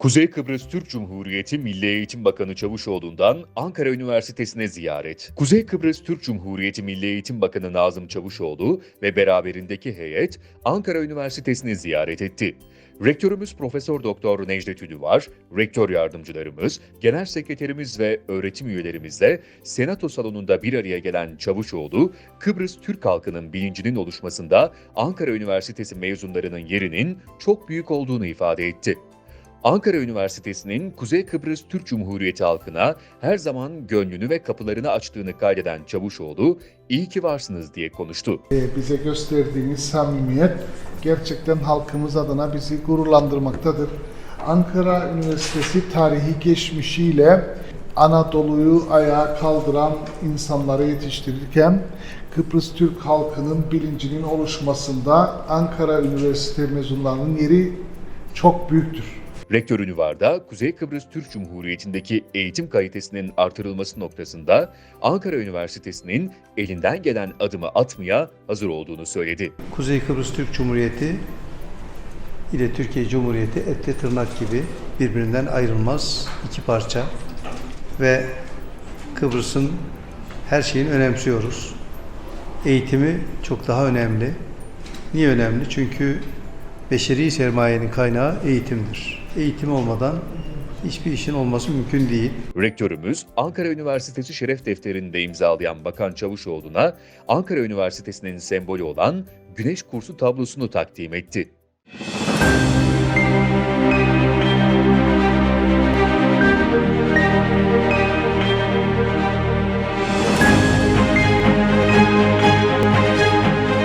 Kuzey Kıbrıs Türk Cumhuriyeti Milli Eğitim Bakanı Çavuşoğlu'ndan Ankara Üniversitesi'ne ziyaret. Kuzey Kıbrıs Türk Cumhuriyeti Milli Eğitim Bakanı Nazım Çavuşoğlu ve beraberindeki heyet Ankara Üniversitesi'ni ziyaret etti. Rektörümüz Profesör Doktor Necdet Ünüvar, rektör yardımcılarımız, genel sekreterimiz ve öğretim üyelerimizle Senato salonunda bir araya gelen Çavuşoğlu, Kıbrıs Türk halkının bilincinin oluşmasında Ankara Üniversitesi mezunlarının yerinin çok büyük olduğunu ifade etti. Ankara Üniversitesi'nin Kuzey Kıbrıs Türk Cumhuriyeti halkına her zaman gönlünü ve kapılarını açtığını kaydeden Çavuşoğlu, iyi ki varsınız diye konuştu. Ee, bize gösterdiğiniz samimiyet gerçekten halkımız adına bizi gururlandırmaktadır. Ankara Üniversitesi tarihi geçmişiyle Anadolu'yu ayağa kaldıran insanları yetiştirirken Kıbrıs Türk halkının bilincinin oluşmasında Ankara Üniversite mezunlarının yeri çok büyüktür. Rektör Ünüvar'da Kuzey Kıbrıs Türk Cumhuriyeti'ndeki eğitim kalitesinin artırılması noktasında Ankara Üniversitesi'nin elinden gelen adımı atmaya hazır olduğunu söyledi. Kuzey Kıbrıs Türk Cumhuriyeti ile Türkiye Cumhuriyeti etle tırnak gibi birbirinden ayrılmaz iki parça ve Kıbrıs'ın her şeyini önemsiyoruz. Eğitimi çok daha önemli. Niye önemli? Çünkü beşeri sermayenin kaynağı eğitimdir. Eğitim olmadan hiçbir işin olması mümkün değil. Rektörümüz Ankara Üniversitesi Şeref Defteri'nde imzalayan Bakan Çavuşoğlu'na Ankara Üniversitesi'nin sembolü olan Güneş Kursu tablosunu takdim etti.